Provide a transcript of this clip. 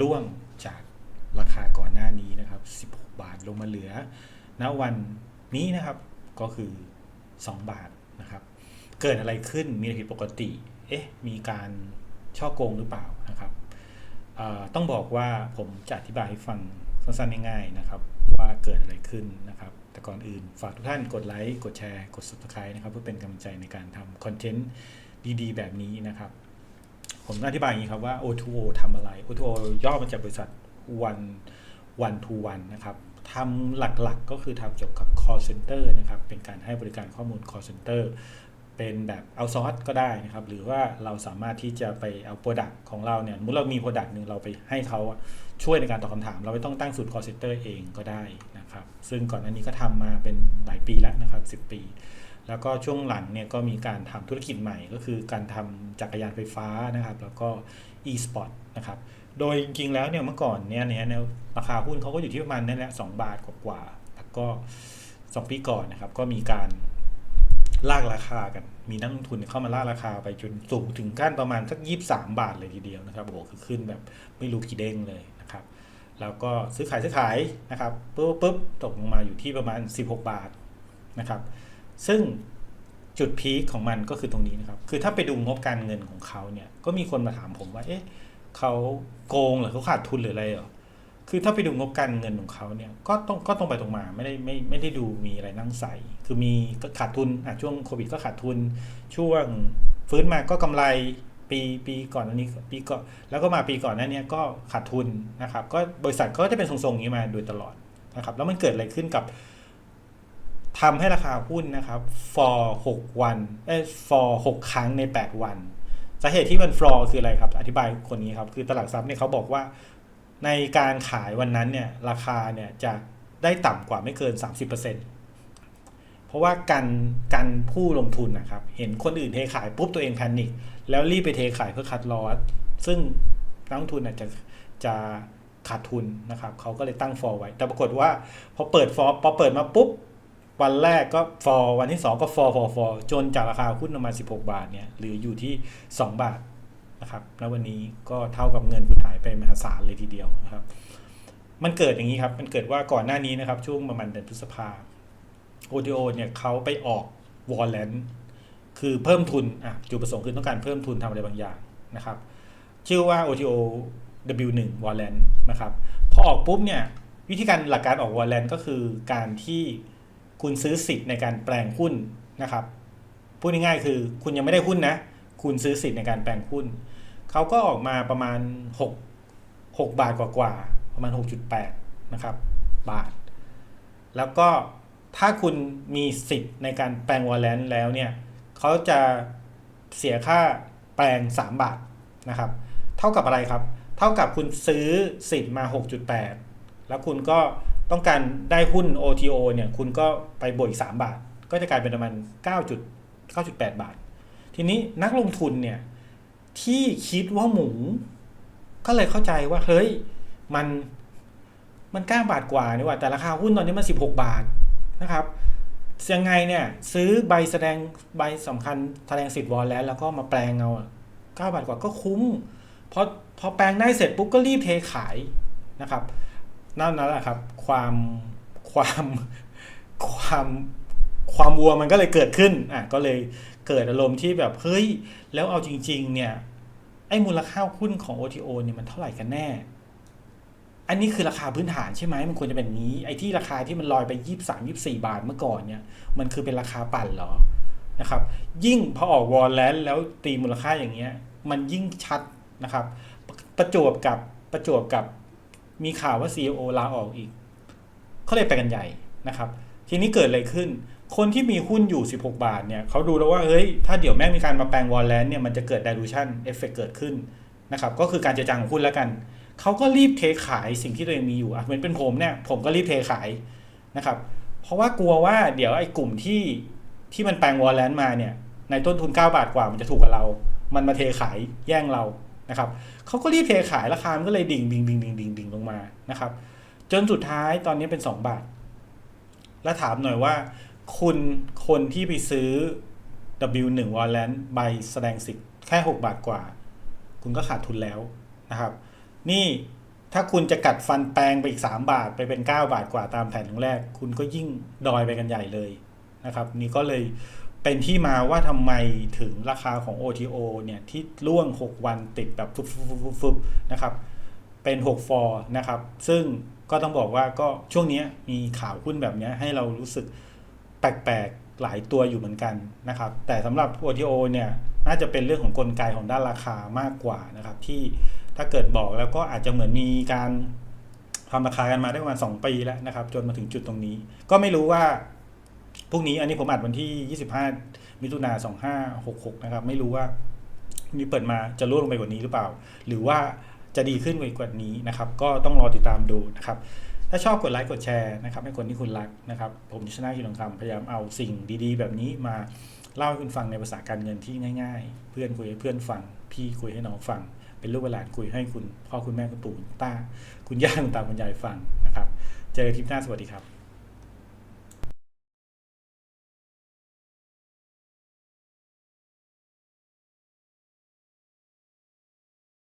ล่วงจากราคาก่อนหน้านี้นะครับ 16 บาทลงมาเหลือ ณ วันนี้นะครับ ก็คือ 2 บาทนะครับ เกิดอะไรขึ้น มีอะไรผิดปกติ เอ๊ะ มีการช่อโกงหรือเปล่านะครับ ต้องบอกว่าผมจะอธิบายให้ฟังสั้นๆง่ายๆนะครับ ว่าเกิดอะไรขึ้นนะครับ แต่ก่อนอื่นฝากทุกท่านกดไลค์ กดแชร์ กด subscribe นะครับ เพื่อเป็นกำลังใจในการทำคอนเทนต์ดีๆ แบบนี้นะครับ ผมอธิบายอย่างนี้ครับว่า O2O ทำอะไร O2O ย่อมาจากบริษัท one one to one นะครับทำหลักๆก็คือทำเกี่ยวกับ call center นะครับ เป็นการให้บริการข้อมูล call center เป็นแบบ outsource ก็ได้นะครับ หรือว่าเราสามารถที่จะไปเอา product ของเราเนี่ยมมติเรามี product หนึ่งเราไปให้เขาช่วยในการตอบคำถาม เราไม่ต้องตั้งสูตร call center เองก็ได้นะครับ ซึ่งก่อนหน้านี้ก็ทำมาเป็นหลายปีแล้วนะครับ 10 ปี แล้วก็ช่วงหลังเนี่ยก็มีการทำธุรกิจใหม่ ก็คือการทำจักรยานไฟฟ้านะครับ แล้วก็ e-sport นะครับ โดยจริงๆแล้วเนี่ยเมื่อก่อนเนี่ยเนี่ยราคาหุ้นเขาก็อยู่ที่ประมาณนั่นแหละสองบาทกว่าๆแล้วก็สองปีก่อนนะครับ ก็มีการลากราคากัน มีนักลงทุนเข้ามาลากราคาไปจนสูงถึงขั้นประมาณสักยี่สามบาทเลยทีเดียวนะครับโอ้โหคือขึ้นแบบไม่รู้กี่เด้งเลยนะครับ แล้วก็ซื้อขายซื้อขายนะครับปุ๊บปุ๊บตกลงมาอยู่ที่ประมาณ 16 บาทนะครับ ซึ่งจุดพีคของมันก็คือตรงนี้นะครับ คือถ้าไปดูงบการเงินของเขาเนี่ย ก็มีคนมาถามผมว่า เอ๊ะเขาโกงหรือเขาขาดทุนหรืออะไรหรอ คือถ้าไปดูงบการเงินของเขาเนี่ย ก็ต้องก็ตรงไปตรงมา ไม่ได้ไม่ไม่ได้ดูมีอะไรนั่งใส่ คือมีก็ขาดทุนอะช่วงโควิดก็ขาดทุน ช่วงฟื้นมาก็กำไรปีปีก่อนอันนี้ปีก่อนแล้วก็มาปีก่อนนั้นเนี่ยก็ขาดทุนนะครับ ก็บริษัทก็จะเป็นทรงๆอย่างนี้มาโดยตลอดนะครับ แล้วมันเกิดอะไรขึ้นกับ ทำให้ราคาหุ้นนะครับ for 6 วันเอ้ for 6 ครั้งใน 8 วันสาเหตุที่มัน for คืออะไรครับ อธิบายคนนี้ครับ คือตลาดทรัพย์เนี่ยเขาบอกว่า ในการขายวันนั้นเนี่ยราคาเนี่ยจะได้ต่ำกว่าไม่เกิน 30%เพราะว่าการการผู้ลงทุนนะครับ เห็นคนอื่นเทขายปุ๊บตัวเองแพนิคแล้วรีบไปเทขายเพื่อคัดลอสซึ่งนักลงทุนอาจจะจะขาดทุนนะครับเขาก็เลยตั้ง for ไว้ แต่ปรากฏว่าพอเปิด for พอเปิดมาปุ๊บ วันแรกก็ฟอร์วันที่ 2 ก็ฟอร์ฟอร์ฟอร์จนจากราคาหุ้นประมาณ 16 บาทเนี่ยเหลืออยู่ที่ 2 บาทนะครับแล้ววันนี้ก็เท่ากับเงินคุณหายไปมหาศาลเลยทีเดียวนะครับ มันเกิดอย่างนี้ครับ มันเกิดว่าก่อนหน้านี้นะครับ ช่วงประมาณเดือนพฤษภาโอ o โอเนี่ยเขาไปออกวอลเลนคือเพิ่มทุนอะจุดประสงค์คือต้องการเพิ่มทุนทำอะไรบางอย่างนะครับ ชื่อว่า OTO W1 Warrant นะครับ พอออกปุ๊บเนี่ย วิธีการหลักการออก Warrant ก็คือการที่ คุณซื้อสิทธิ์ในการแปลงหุ้นนะครับพูดง่ายๆคือคุณยังไม่ได้หุ้นนะ คุณซื้อสิทธิ์ในการแปลงหุ้นเขาก็ออกมาประมาณ 6 6 บาทกว่าๆประมาณ 6.8 นะครับบาท แล้วก็ถ้าคุณมีสิทธิ์ในการแปลงวอลเลนแล้วเนี่ยเขาจะเสียค่าแปลง 3 บาทนะครับ เท่ากับอะไรครับ เท่ากับคุณซื้อสิทธิ์มา 6.8 แล้วคุณก็ ต้องการได้หุ้น OTO เนี่ยคุณก็ไปบวกอีก 3 บาท ก็จะกลายเป็นประมาณ 9.9.8 บาท ทีนี้นักลงทุนเนี่ยที่คิดว่าหมู ก็เลยเข้าใจว่าเฮ้ยมันมัน9บาทกว่านี่ว่า แต่ราคาหุ้นตอนนี้มัน16บาทนะครับยังไงเนี่ยซื้อใบแสดงใบสำคัญแสดงสิทธิ์วอลแล้ว แล้วก็มาแปลงเอาอะ9บาทกว่าก็คุ้มพอพอแปลงได้เสร็จปุ๊บก็รีบเทขายนะครับ นั่นนั่นแหละครับ ความความความความวัวมันก็เลยเกิดขึ้นอะก็เลยเกิดอารมณ์ที่แบบเฮ้ยแล้วเอาจริง ๆ เนี่ยไอ้มูลค่าหุ้นของ OTO เนี่ยมันเท่าไหร่กันแน่ อันนี้คือราคาพื้นฐานใช่ไหมมันควรจะเป็นนี้ ไอ้ที่ราคาที่มันลอยไปยี่สามยี่สี่บาทเมื่อก่อนเนี่ย มันคือเป็นราคาปั่นเหรอนะครับ ยิ่งพอออกวอลแล้วแล้วตีมูลค่าอย่างเงี้ย มันยิ่งชัดนะครับ ประจวบกับประจวบกับ มีข่าวว่า CEO ลาออกอีกเขาเลยไปกันใหญ่นะครับ ทีนี้เกิดอะไรขึ้น คนที่มีหุ้นอยู่ 16 บาทเนี่ยเขาดูแล้วว่าเฮ้ยถ้าเดี๋ยวแม่งมีการมาแปลงวอลเลนเนี่ยมันจะเกิด dilution effect เกิดขึ้นนะครับ ก็คือการเจรจาของหุ้นแล้วกันเขาก็รีบเทขายสิ่งที่ตัวเองมีอยู่อะเหมือนเป็นผมเนี่ยผมก็รีบเทขายนะครับ เพราะว่ากลัวว่าเดี๋ยวไอ้กลุ่มที่ที่มันแปลงวอลเลนมาเนี่ยในต้นทุน 9 บาทกว่ามันจะถูกกับเรา มันมาเทขายแย่งเรา นะครับเขาก็รีบเทขายราคามันก็เลยดิ่งดิ่งดิ่งดิ่งดิ่งดิ่งลงมานะครับ จนสุดท้ายตอนนี้เป็น 2 บาท แล้วถามหน่อยว่า คุณคนที่ไปซื้อ W1 Warrant ใบแสดงสิทธิ์แค่ 6 บาทกว่า คุณก็ขาดทุนแล้วนะครับ นี่ถ้าคุณจะกัดฟันแปลงไปอีก 3 บาทไปเป็น 9 บาทกว่าตามแผนของแรก คุณก็ยิ่งดอยไปกันใหญ่เลยนะครับ นี่ก็เลย เป็นที่มาว่าทำไมถึงราคาของ OTO เนี่ยที่ล่วง 6 วันติดแบบฟึบฟึบฟึบฟึบฟึบนะครับ เป็น6ฟอร์นะครับ ซึ่งก็ต้องบอกว่าก็ช่วงนี้มีข่าวหุ้นแบบนี้ให้เรารู้สึกแปลกๆหลายตัวอยู่เหมือนกันนะครับ แต่สำหรับ OTO เนี่ยน่าจะเป็นเรื่องของกลไกของด้านราคามากกว่านะครับ ที่ถ้าเกิดบอกแล้วก็อาจจะเหมือนมีการทำราคากันมาได้ประมาณ 2 ปีแล้วนะครับ จนมาถึงจุดตรงนี้ ก็ไม่รู้ว่า พรุ่งนี้อันนี้ผมอัดวันที่ 25 มิถุนา2566 นะครับ ไม่รู้ว่ามีเปิดมาจะร่วงลงไปกว่านี้หรือเปล่า หรือว่าจะดีขึ้นกว่านี้นะครับ ก็ต้องรอติดตามดูนะครับ ถ้าชอบกดไลค์กดแชร์นะครับ ให้คนที่คุณรักนะครับ ผมชนะคิดทองคำพยายามเอาสิ่งดีๆ แบบนี้มาเล่าให้คุณฟังในภาษาการเงินที่ง่าย ๆ เพื่อนคุยให้เพื่อนฟัง พี่คุยให้น้องฟัง เป็นลูกหลานคุยให้คุณพ่อคุณแม่คุณปู่คุณป้าคุณย่าคุณตาคุณยายฟังนะครับ เจอกันทริปหน้าสวัสดีครับ